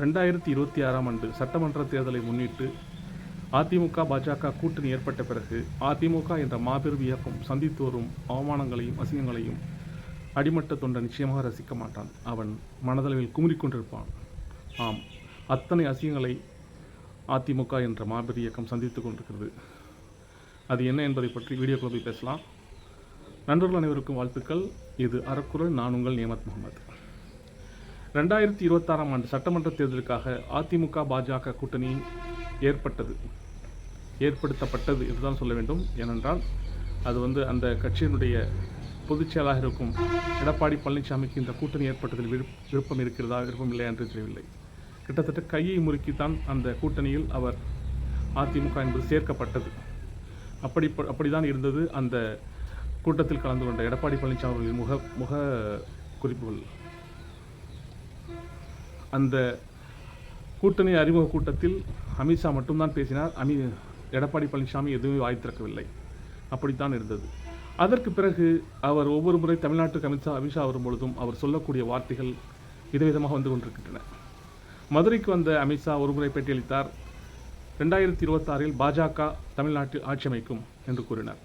ரெண்டாயிரத்தி இருபத்தி ஆறாம் ஆண்டு சட்டமன்ற தேர்தலை முன்னிட்டு அதிமுக பாஜக கூட்டணி ஏற்பட்ட பிறகு அதிமுக என்ற மாபெரும் இயக்கம் சந்தித்து வரும் அவமானங்களையும் அசிங்கங்களையும் அடிமட்ட தொண்டை நிச்சயமாக ரசிக்க மாட்டான். அவன் மனதளவில் குமுறிக்கொண்டிருப்பான் ஆம் அத்தனை அசிங்கங்களை அதிமுக என்ற மாபெரும் இயக்கம் சந்தித்து கொண்டிருக்கிறது. அது என்ன என்பதை பற்றி வீடியோ போய் பேசலாம். நண்பர்கள் அனைவருக்கும் வாழ்த்துக்கள். இது அறக்குறள் நான் உங்கள் நியமத் முகமது. ரெண்டாயிரத்தி இருபத்தாறாம் ஆண்டு சட்டமன்ற தேர்தலுக்காக அதிமுக பாஜக கூட்டணி ஏற்பட்டது. ஏற்படுத்தப்பட்டது என்றுதான் சொல்ல வேண்டும். ஏனென்றால் அது வந்து அந்த கட்சியினுடைய பொதுச் இருக்கும் எடப்பாடி பழனிசாமிக்கு இந்த கூட்டணி ஏற்பட்டதில் விருப்ப விருப்பம் இருக்கிறதா விருப்பம் இல்லையா என்று தெரியவில்லை. கிட்டத்தட்ட கையை முறுக்கித்தான் அந்த கூட்டணியில் அவர் அதிமுக என்பது சேர்க்கப்பட்டது. அப்படி அப்படிதான் இருந்தது அந்த கூட்டத்தில் கலந்து கொண்ட எடப்பாடி பழனிசாமி அவர்களின் முக முக குறிப்புகள். அந்த கூட்டணி அறிமுக கூட்டத்தில் அமித்ஷா மட்டும்தான் பேசினார். அமி எடப்பாடி பழனிசாமி எதுவுமே வாய் திறக்கவில்லை. அப்படித்தான் இருந்தது. அதற்கு பிறகு அவர் ஒவ்வொரு முறை தமிழ்நாட்டுக்கு அமித்ஷா அமித்ஷா வரும் பொழுதும் அவர் சொல்லக்கூடிய வார்த்தைகள் விதவிதமாக வந்து கொண்டிருக்கின்றன. மதுரைக்கு வந்த அமித்ஷா ஒரு முறை பேட்டியளித்தார். ரெண்டாயிரத்தி இருபத்தாறில் பாஜக தமிழ்நாட்டில் ஆட்சி அமைக்கும் என்று கூறினார்.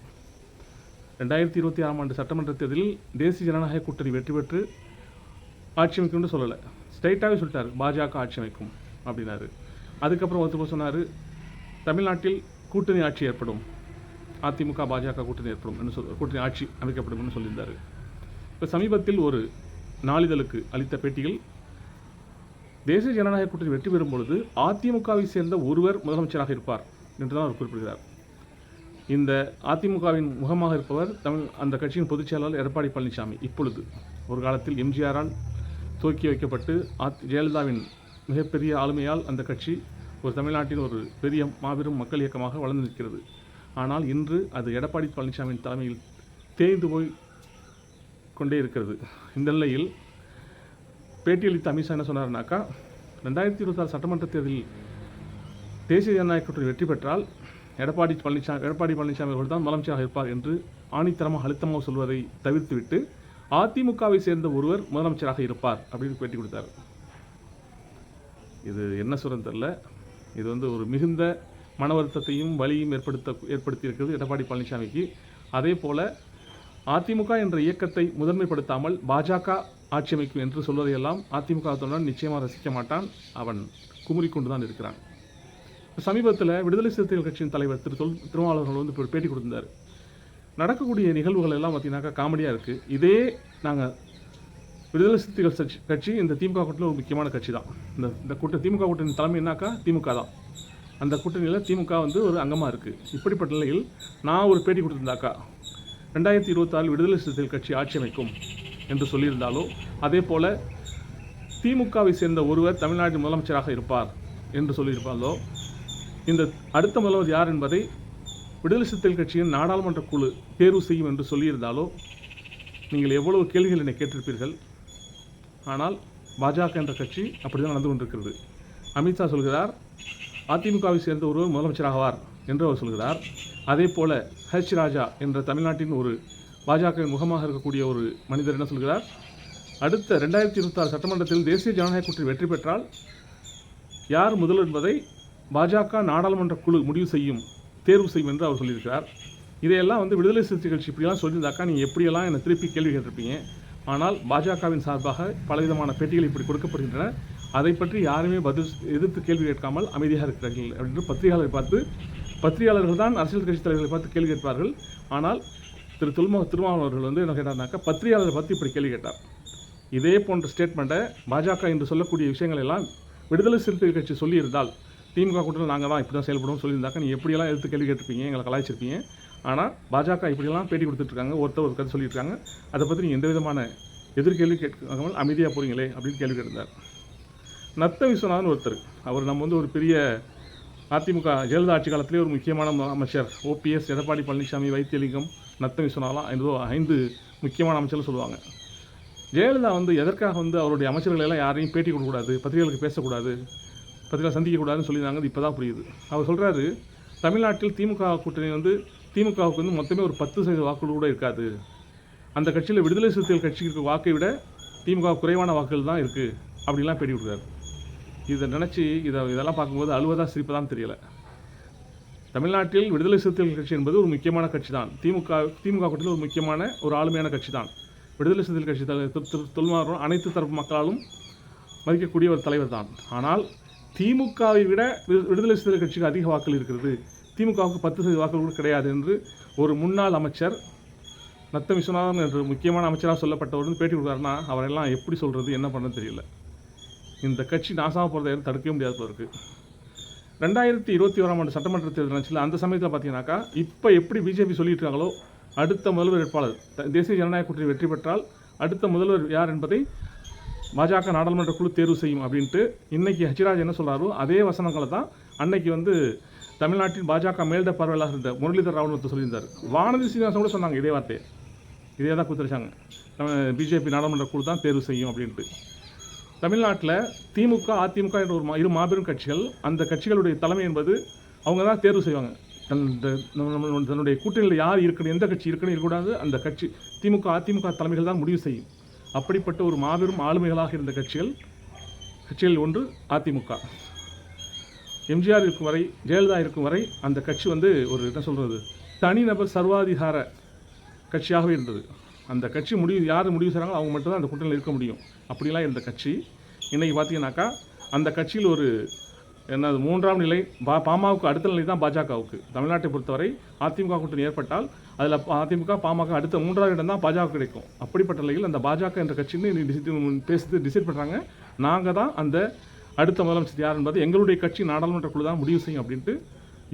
ரெண்டாயிரத்தி இருபத்தி ஆறாம் ஆண்டு சட்டமன்ற தேர்தலில் தேசிய ஜனநாயக கூட்டணி வெற்றி பெற்று ஆட்சி அமைக்கும்னு சொல்லலை. ஸ்ட்ரைட்டாகவே சொல்லிட்டார் பாஜக ஆட்சி அமைக்கும் அப்படின்னாரு. அதுக்கப்புறம் ஒருத்தர் சொன்னார் தமிழ்நாட்டில் கூட்டணி ஆட்சி ஏற்படும். அதிமுக பாஜக கூட்டணி ஏற்படும் என்று சொல் கூட்டணி ஆட்சி அமைக்கப்படும்னு சொல்லியிருந்தார். இப்போ சமீபத்தில் ஒரு நாளிதழுக்கு அளித்த பேட்டியில் தேசிய ஜனநாயக கூட்டணி வெற்றி பெறும் பொழுது அதிமுகவை சேர்ந்த ஒருவர் முதலமைச்சராக இருப்பார் என்று தான் அவர் குறிப்பிடுகிறார். இந்த அதிமுகவின் முகமாக இருப்பவர் தமிழ் அந்த கட்சியின் பொதுச் செயலாளர் எடப்பாடி பழனிசாமி. இப்பொழுது ஒரு காலத்தில் எம்ஜிஆரால் தூக்கி வைக்கப்பட்டு அத் ஜெயலலிதாவின் மிகப்பெரிய ஆளுமையால் அந்த கட்சி ஒரு தமிழ்நாட்டின் ஒரு பெரிய மாபெரும் மக்கள் இயக்கமாக வளர்ந்து நிற்கிறது. ஆனால் இன்று அது எடப்பாடி பழனிசாமியின் தலைமையில் தேய்ந்து போய் கொண்டே இருக்கிறது. இந்த நிலையில் பேட்டியளித்த அமித்ஷா என்ன சொன்னார்னாக்கா ரெண்டாயிரத்தி இருபத்தாறு சட்டமன்ற தேர்தலில் தேசிய ஜனநாயக கூட்டணி வெற்றி பெற்றால் எடப்பாடி பழனிசாமி எடப்பாடி பழனிசாமி அவர்கள் தான் முதலமைச்சராக இருப்பார் என்று ஆணித்தரமாக அழுத்தமாக சொல்வதை தவிர்த்துவிட்டு அதிமுகவை சேர்ந்த ஒருவர் முதலமைச்சராக இருப்பார் அப்படின்னு பேட்டி கொடுத்தார். இது என்ன சொல்றது தெரில இது வந்து ஒரு மிகுந்த மன வருத்தத்தையும் வலியும் ஏற்படுத்த ஏற்படுத்தியிருக்கிறது எடப்பாடி பழனிசாமிக்கு. அதே போல அதிமுக என்ற இயக்கத்தை முதன்மைப்படுத்தாமல் பாஜக ஆட்சி அமைக்கும் என்று சொல்வதையெல்லாம் அதிமுக தொண்டன் நிச்சயமாக ரசிக்க மாட்டான். அவன் குமுறி கொண்டு தான் இருக்கிறான். சமீபத்தில் விடுதலை சிறுத்தைகள் கட்சியின் தலைவர் திரு தொல் திருமாவளவர்கள் வந்து பேட்டி கொடுத்திருந்தார். நடக்கக்கூடிய நிகழ்வுகள் எல்லாம் பார்த்தீங்கன்னாக்கா காமெடியாக இருக்குது இதே நாங்கள் விடுதலை சிறுத்தைகள் கட்சி கட்சி இந்த திமுக கூட்டத்தில் ஒரு முக்கியமான கட்சி தான். இந்த இந்த கூட்ட திமுக கூட்டணி தலைமை என்னாக்கா? திமுக தான். அந்த கூட்டணியில் திமுக வந்து ஒரு அங்கமாக இருக்குது இப்படிப்பட்ட நிலையில் நான் ஒரு பேட்டி கொடுத்திருந்தாக்கா ரெண்டாயிரத்தி இருபத்தாறு விடுதலை சிறுத்தைகள் கட்சி ஆட்சி அமைக்கும் என்று சொல்லியிருந்தாலோ அதே போல் திமுகவை சேர்ந்த ஒருவர் தமிழ்நாட்டின் முதலமைச்சராக இருப்பார் என்று சொல்லியிருப்பாலோ இந்த அடுத்த முதல்வர் யார் என்பதை விடுதலை சிறுத்தைகள் கட்சியின் நாடாளுமன்ற குழு தேர்வு செய்யும் என்று சொல்லியிருந்தாலோ நீங்கள் எவ்வளவு கேள்விகள் என்னை கேட்டிருப்பீர்கள். ஆனால் பாஜக என்ற கட்சி அப்படிதான் நடந்து கொண்டிருக்கிறது. அமித்ஷா சொல்கிறார் அதிமுகவை சேர்ந்த ஒருவர் முதலமைச்சராகவார் என்று அவர் சொல்கிறார். அதே போல ஹச் ராஜா என்ற தமிழ்நாட்டின் ஒரு பாஜகவின் முகமாக இருக்கக்கூடிய ஒரு மனிதர் என்ன சொல்கிறார்? அடுத்த ரெண்டாயிரத்தி இருபத்தாறு சட்டமன்றத்தில் தேசிய ஜனநாயக கூட்டணி வெற்றி பெற்றால் யார் முதல் என்பதை பாஜக நாடாளுமன்ற குழு முடிவு செய்யும் தேர்வு செய்யும் என்று அவர் சொல்லியிருக்கிறார். இதையெல்லாம் வந்து விடுதலை சிறுத்தை கட்சி இப்படியெல்லாம் சொல்லியிருந்தாக்கா நீங்கள் எப்படியெல்லாம் என்னை திருப்பி கேள்வி கேட்டிருப்பீங்க? ஆனால் பாஜகவின் சார்பாக பலவிதமான பேட்டிகள் இப்படி கொடுக்கப்படுகின்றன. அதை பற்றி யாருமே பதில் எதிர்த்து கேள்வி கேட்காமல் அமைதியாக இருக்கிறார்கள் அப்படின்னு பத்திரிகையாளரை பார்த்து பத்திரிகையாளர்கள் தான் அரசியல் கட்சி தலைவர்களை பார்த்து கேள்வி கேட்பார்கள். ஆனால் திரு திருமா திருமாவளவர்கள் வந்து என்ன கேட்டார்னாக்கா பத்திரிகையாளரை பார்த்து இப்படி கேள்வி கேட்டார். இதே போன்ற ஸ்டேட்மெண்ட்டை பாஜக என்று சொல்லக்கூடிய விஷயங்கள் எல்லாம் விடுதலை சிறுத்தைகள் கட்சி சொல்லியிருந்தால் திமுக கூட்டத்தில் நாங்கள் தான் இப்படி தான் செயல்படுவோம் சொல்லியிருந்தாக்க நீ எப்படியெல்லாம் எடுத்து கேள்வி கேட்டிருப்பீங்க எங்களை கலாய்ச்சிருப்பீங்க. ஆனால் பாஜக இப்படியெல்லாம் பேட்டி கொடுத்துட்ருக்காங்க ஒருத்தர் ஒரு கதை சொல்லியிருக்காங்க. அதை பற்றி நீங்கள் எந்த விதமான எதிர்கேள்வி கேட்காமல் அமைதியாக போகிறீங்களே அப்படின்னு கேள்வி கேட்டிருந்தார். நத்த விஸ்வநாதன் ஒருத்தர். அவர் நம்ம வந்து ஒரு பெரிய அதிமுக ஜெயலலிதா ஆட்சி காலத்திலே ஒரு முக்கியமான அமைச்சர். ஓபிஎஸ் எடப்பாடி பழனிசாமி வைத்தியலிங்கம் நத்த விஸ்வநாதலாம் ஐந்து ஐந்து முக்கியமான அமைச்சர்கள் சொல்லுவாங்க. ஜெயலலிதா வந்து எதற்காக வந்து அவருடைய அமைச்சர்களெல்லாம் யாரையும் பேட்டி கொடுக்கக்கூடாது பத்திரிகைகளுக்கு பேசக்கூடாது? பத்திரிகை சந்திக்கக்கூடாதுன்னு சொல்லியிருந்தாங்க. இப்போ தான் புரியுது. அவர் சொல்கிறாரு தமிழ்நாட்டில் திமுக கூட்டணி வந்து திமுகவுக்கு வந்து மொத்தமே ஒரு பத்து சதவீத வாக்குகள் கூட இருக்காது. அந்த கட்சியில் விடுதலை சிறுத்தைகள் கட்சிக்கு இருக்க வாக்கை விட திமுக குறைவான வாக்குகள் தான் இருக்குது அப்படிலாம் பேடி கொடுக்குறாரு. இதை நினச்சி இதை இதெல்லாம் பார்க்கும்போது அழுவதாக சிரிப்பதான் தெரியல. தமிழ்நாட்டில் விடுதலை சிறுத்தைகள் கட்சி என்பது ஒரு முக்கியமான கட்சி தான் திமுக திமுக கூட்டத்தில் ஒரு முக்கியமான ஒரு ஆளுமையான கட்சி தான் விடுதலை சிறுத்தைகள் கட்சி தலை- தொல்மாறும் அனைத்து தரப்பு மக்களாலும் மதிக்கக்கூடிய ஒரு தலைவர் தான் ஆனால் திமுகவை விட விடுதலை சிறுத்தை கட்சிக்கு அதிக வாக்கள் இருக்கிறது. திமுகவுக்கு பத்து சதவீத வாக்கள் கூட கிடையாது என்று ஒரு முன்னாள் அமைச்சர் நத்த விஸ்வநாதன் என்று முக்கியமான அமைச்சராக சொல்லப்பட்டவர் வந்து பேட்டி கொடுத்தாருன்னா அவரெல்லாம் எப்படி சொல்கிறது என்ன பண்ண தெரியல. இந்த கட்சி நாசமாக போகிறத யாரும் தடுக்கவே முடியாது போல இருக்கு. ரெண்டாயிரத்தி இருபத்தி ஓராம் ஆண்டு சட்டமன்ற தேர்தல் நடந்துச்சுல அந்த சமயத்தில் பார்த்தீங்கன்னாக்கா இப்போ எப்படி பிஜேபி சொல்லிட்டு இருக்காங்களோ அடுத்த முதல்வர் வேட்பாளர் தேசிய ஜனநாயக கூட்டணி வெற்றி பெற்றால் அடுத்த முதல்வர் யார் என்பதை பாஜக நாடாளுமன்ற குழு தேர்வு செய்யும் அப்படின்ட்டு இன்னைக்கு ஹச்சிராஜ் என்ன சொல்கிறாரோ அதே வசனங்களை தான் அன்னைக்கு வந்து தமிழ்நாட்டில் பாஜக மேல்ட பார்வையாக இருந்த முரளிதர் ராவ் ஒருத்தர் சொல்லியிருந்தார். வானதி சீனிவாசன் கூட சொன்னாங்க இதே வார்த்தையை. இதே தான் கொடுத்துருச்சாங்க நம்ம பிஜேபி நாடாளுமன்ற குழு தான் தேர்வு செய்யும் அப்படின்ட்டு. தமிழ்நாட்டில் திமுக அதிமுக என்ற ஒரு மா- இரு மாபெரும் கட்சிகள் அந்த கட்சிகளுடைய தலைமை என்பது அவங்க தான் தேர்வு செய்வாங்க. தன் நம்ம- தன்னுடைய கூட்டணியில் யார் இருக்கணும் எந்த கட்சி இருக்கணும் இருக்கக்கூடாது அந்த கட்சி திமுக அதிமுக தலைமைகள் தான் முடிவு செய்யும். அப்படிப்பட்ட ஒரு மாபெரும் ஆளுமைகளாக இருந்த கட்சிகள் கட்சிகள் ஒன்று அதிமுக. எம்ஜிஆர் இருக்கும் வரை ஜெயலலிதா இருக்கும் வரை அந்த கட்சி வந்து ஒரு என்ன சொல்கிறது தனிநபர் சர்வாதிகார கட்சியாகவே இருந்தது. அந்த கட்சி முடிவு யார் முடிவு செய்கிறாங்களோ அவங்க மட்டும்தான் அந்த கூட்டணியில் இருக்க முடியும். அப்படிலாம் இருந்த கட்சி. இன்றைக்கி பார்த்தீங்கன்னாக்கா அந்த கட்சியில் ஒரு என்னது மூன்றாம் நிலை பா பாமகவுக்கு அடுத்த நிலை தான் பாஜகவுக்கு. தமிழ்நாட்டை பொறுத்தவரை அதிமுக கூட்டணி ஏற்பட்டால் அதில் அதிமுக பாமக அடுத்த மூன்றாவது இடம் தான் பாஜக கிடைக்கும். அப்படிப்பட்ட நிலையில் அந்த பாஜக என்ற கட்சின்னு இன்னைக்கு டிசைட் பேசி டிசைட் பண்ணுறாங்க நாங்கள் தான் அந்த அடுத்த முதலமைச்சர் யார் என்பது எங்களுடைய கட்சி நாடாளுமன்ற குழு தான் முடிவு செய்யும் அப்படின்ட்டு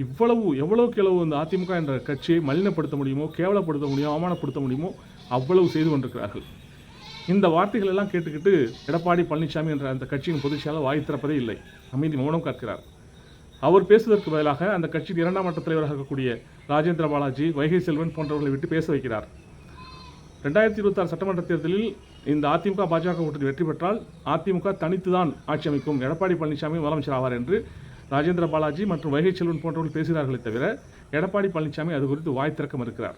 இவ்வளவு எவ்வளவுக்கு எவ்வளவு இந்த அதிமுக என்ற கட்சியை மலினப்படுத்த முடியுமோ கேவலப்படுத்த முடியுமோ அவமானப்படுத்த முடியுமோ அவ்வளவு செய்து கொண்டிருக்கிறார்கள். இந்த வார்த்தைகள் எல்லாம் கேட்டுக்கிட்டு எடப்பாடி பழனிசாமி என்ற அந்த கட்சியின் பொதுச்செயலாளர் வாய் திறப்பதே இல்லை. அமைதி மௌனம் கற்கிறார் அவர் பேசுவதற்கு பதிலாக அந்த கட்சியின் இரண்டாம் மட்ட தலைவராக இருக்கக்கூடிய ராஜேந்திர பாலாஜி வைகை செல்வன் போன்றவர்களை விட்டு பேச வைக்கிறார். ரெண்டாயிரத்தி இருபத்தாறு சட்டமன்ற தேர்தலில் இந்த அதிமுக பாஜக கூட்டணி வெற்றி பெற்றால் அதிமுக தனித்துதான் ஆட்சி அமைக்கும். எடப்பாடி பழனிசாமி முதலமைச்சர் ஆவார் என்று ராஜேந்திர பாலாஜி மற்றும் வைகை செல்வன் போன்றவர்கள் பேசுகிறார்களே தவிர எடப்பாடி பழனிசாமி அது குறித்து வாய் திறக்கம் இருக்கிறார்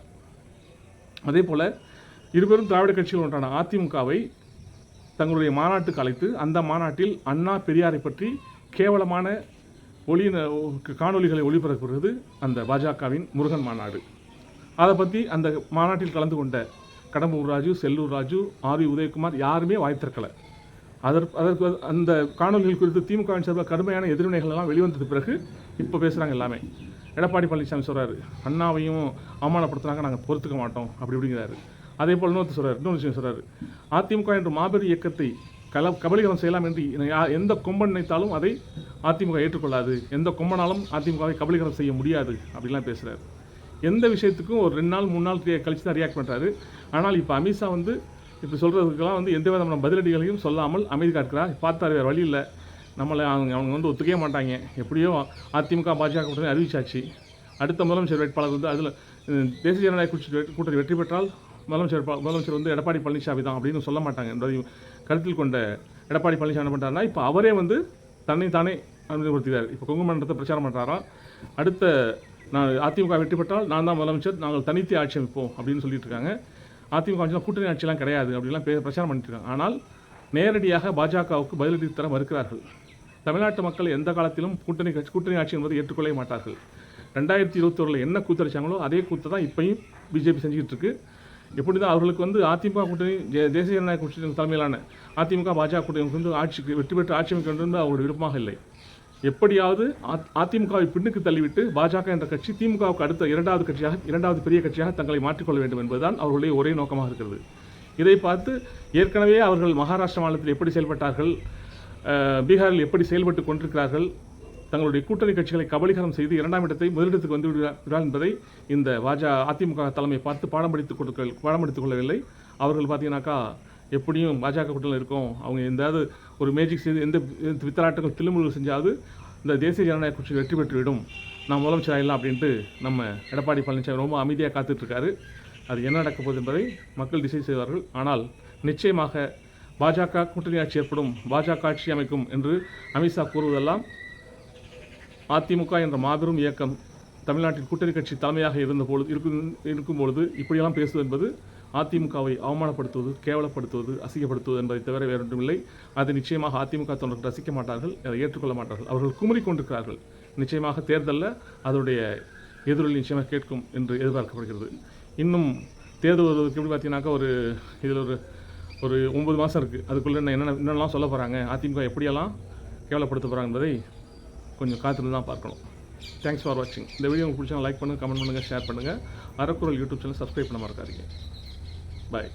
அதே போல இருபெரும் திராவிட கட்சிகள் ஒன்றான அதிமுகவை தங்களுடைய மாநாட்டுக்கு அழைத்து அந்த மாநாட்டில் அண்ணா பெரியாரை பற்றி கேவலமான ஒளியின காணொளிகளை ஒளிபரப்புகிறது அந்த பாஜகவின் முருகன் மாநாடு. அதை பற்றி அந்த மாநாட்டில் கலந்து கொண்ட கடம்பூர் ராஜு செல்லூர் ராஜு ஆர் வி உதயகுமார் யாருமே வாய்த்திருக்கலை அதற்கு அதற்கு அந்த காணொலிகள் குறித்து திமுகவின் சார்பில் கடுமையான எதிர்வினைகள் எல்லாம் வெளிவந்தது பிறகு இப்போ பேசுகிறாங்க எல்லாமே. எடப்பாடி பழனிசாமி சொல்கிறாரு அண்ணாவையும் அவமானப்படுத்துனாங்க நாங்கள் பொறுத்துக்க மாட்டோம் அப்படி இப்படிங்கிறாரு. அதே போல் இன்னொருத்தர் சொல்கிறார் இன்னொரு விஷயம் சொல்கிறார் அதிமுக என்ற மாபெரும் இயக்கத்தை கல கபலீகரம் செய்யலாம் என்று எந்த கொம்பன் நினைத்தாலும் அதை அதிமுக ஏற்றுக்கொள்ளாது. எந்த கொம்பனாலும் அதிமுகவை கபலீகரம் செய்ய முடியாது அப்படிலாம் பேசுகிறார் எந்த விஷயத்துக்கும் ஒரு ரெண்டு நாள் மூணு நாள் கழிச்சு தான் ரியாக்ட் பண்ணுறாரு ஆனால் இப்போ அமித்ஷா வந்து இப்போ சொல்கிறதுக்கெல்லாம் வந்து எந்த விதமான பதிலடிகளையும் சொல்லாமல் அமைதி இருக்கிறார் பார்த்தாரு வேறு வழி இல்லை. நம்மளை அவங்க அவங்க வந்து ஒத்துக்கவே மாட்டாங்க. எப்படியோ அதிமுக பாஜக கூட்டணி அறிவிச்சாச்சு. அடுத்த முதலமைச்சர் வேட்பாளர் வந்து அதில் தேசிய ஜனநாயக வெற்றி- கூட்டணி வெற்றி பெற்றால் முதலமைச்சர் முதலமைச்சர் வந்து எடப்பாடி பழனிசாமி தான் அப்படின்னு சொல்ல மாட்டாங்க. என்பதையும் கருத்தில் கொண்ட எடப்பாடி பழனிசாமி என்ன பண்ணுறாருன்னா இப்போ அவரே வந்து தன்னை தானே அறிமுகப்படுத்துகிறார் இப்போ கொங்கு மண்டலத்தை பிரச்சாரம் பண்ணுறாராம் அடுத்த நான் அதிமுக வெற்றி பெற்றால் நான் தான் முதலமைச்சர் நாங்கள் தனித்து ஆட்சி அமைப்போம் அப்படின்னு சொல்லிட்டு இருக்காங்க. அதிமுக ஆட்சிலாம் கூட்டணி ஆட்சிலாம் கிடையாது அப்படிலாம் பே- பிரச்சாரம் பண்ணிட்டு இருக்காங்க. ஆனால் நேரடியாக பாஜகவுக்கு பதிலடி தர மறுக்கிறார்கள். தமிழ்நாட்டு மக்கள் எந்த காலத்திலும் கூட்டணி கட்சி கூட்டணி ஆட்சி என்பதை ஏற்றுக்கொள்ளவே மாட்டார்கள். ரெண்டாயிரத்தி இருபத்தொரில் என்ன கூத்தரிச்சாங்களோ அதே கூத்தை தான் இப்பயும் பிஜேபி செஞ்சுக்கிட்டு இருக்கு. எப்படி தான் அவர்களுக்கு வந்து அதிமுக கூட்டணி தேசிய ஜனநாயக கூட்டணி தலைமையிலான அதிமுக பாஜக கூட்டணி வந்து ஆட்சிக்கு வெற்றி பெற்று ஆட்சி அமைக்க வேண்டும் என்று அவருடைய விருப்பமாக இல்லை. எப்படியாவது அதிமுகவை பின்னுக்கு தள்ளிவிட்டு பாஜக என்ற கட்சி திமுகவுக்கு அடுத்த இரண்டாவது கட்சியாக இரண்டாவது பெரிய கட்சியாக தங்களை மாற்றிக்கொள்ள வேண்டும் என்பதுதான் அவர்களுடைய ஒரே நோக்கமாக இருக்கிறது. இதை பார்த்து ஏற்கனவே அவர்கள் மகாராஷ்டிரா மாநிலத்தில் எப்படி செயல்பட்டார்கள் பீகாரில் எப்படி செயல்பட்டு கொண்டிருக்கிறார்கள் தங்களுடைய கூட்டணி கட்சிகளை கபலீகரம் செய்து இரண்டாம் இடத்தை முதலிடத்துக்கு வந்து விடுகிறார் என்பதை இந்த பாஜக அதிமுக தலைமை பார்த்து பாடம் படித்துக் கொடுக்க பாடம் படித்துக் கொள்ளவில்லை. அவர்கள் பார்த்தீங்கன்னாக்கா எப்படியும் பாஜக கூட்டணியில் இருக்கும். அவங்க எந்தாவது ஒரு மேஜிக் செய்து எந்த எந்த வித்தலாட்டங்கள் தில்லுமுழு செஞ்சாவது இந்த தேசிய ஜனநாயக கட்சி வெற்றி பெற்றுவிடும். நான் முதலமைச்சர் ஆகலாம் அப்படின்ட்டு நம்ம எடப்பாடி பழனிசாமி ரொம்ப அமைதியாக காத்துட்ருக்காரு. அது என்ன நடக்க போகுது என்பதை மக்கள் திசை செய்வார்கள். ஆனால் நிச்சயமாக பாஜக கூட்டணி ஆட்சி ஏற்படும் பாஜக ஆட்சி அமைக்கும் என்று அமித்ஷா கூறுவதெல்லாம் அதிமுக என்ற மாபெரும் இயக்கம் தமிழ்நாட்டின் கூட்டணி கட்சி தலைமையாக இருந்த பொழுது இருக்கும் இருக்கும் பொழுது இப்படியெல்லாம் பேசுவது என்பது அதிமுகவை அவமானப்படுத்துவது கேவலப்படுத்துவது அசிங்கப்படுத்துவது என்பதை தவிர வேறொன்றுமில்லை அது நிச்சயமாக அதிமுக தொண்டர்கள் ரசிக்க மாட்டார்கள் அதை ஏற்றுக்கொள்ள மாட்டார்கள். அவர்கள் குமரி கொண்டிருக்கிறார்கள். நிச்சயமாக தேர்தலில் அதனுடைய எதிரொலி நிச்சயமாக கேட்கும் என்று எதிர்பார்க்கப்படுகிறது. இன்னும் தேர்தல் வருவதற்கு எப்படி பார்த்தீங்கன்னாக்கா ஒரு இதில் ஒரு ஒரு ஒன்பது மாதம் இருக்குது அதுக்குள்ளே என்ன என்னென்ன என்னென்னலாம் சொல்ல போகிறாங்க அதிமுக எப்படியெல்லாம் கேவலப்படுத்த போகிறாங்க என்பதை கொஞ்சம் காத்திருந்து தான் பார்க்கணும். தேங்க்ஸ் ஃபார் வாட்சிங் இந்த வீடியோ உங்களுக்கு பிடிச்சா லைக் பண்ணுங்கள் கமெண்ட் பண்ணுங்கள் ஷேர் பண்ணுங்கள் அறக்குறள் யூடியூப் சேனல் சப்ஸ்கிரைப் பண்ண மறக்காதீங்க. பாய்